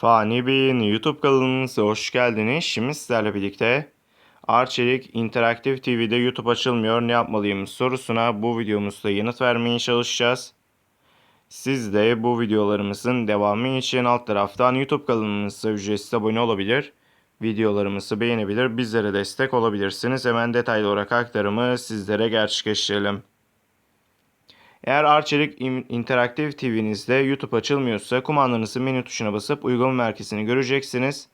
Fani Bey'in YouTube kanalınıza hoş geldiniz. Şimdi sizlerle birlikte Arçelik İnteraktif TV'de YouTube açılmıyor ne yapmalıyım sorusuna bu videomuzda yanıt vermeye çalışacağız. Siz de bu videolarımızın devamı için alt taraftan YouTube kanalımıza ücretsiz abone olabilir. Videolarımızı beğenebilir, bizlere destek olabilirsiniz. Hemen detaylı olarak aktarımı sizlere gerçekleştirelim. Eğer Arçelik İnteraktif TV'nizde YouTube açılmıyorsa kumandanızın menü tuşuna basıp uygulama merkezini göreceksiniz.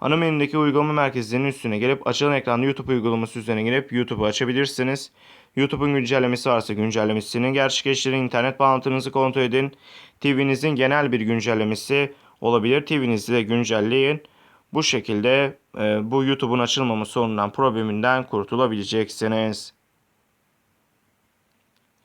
Ana menüdeki uygulama merkezinin üstüne gelip açılan ekranda YouTube uygulaması üzerine girip YouTube'u açabilirsiniz. YouTube'un güncellemesi varsa güncellemesini gerçekleştirin. İnternet bağlantınızı kontrol edin. TV'nizin genel bir güncellemesi olabilir. TV'nizi de güncelleyin. Bu şekilde e, bu YouTube'un açılmama sorunundan probleminden kurtulabileceksiniz.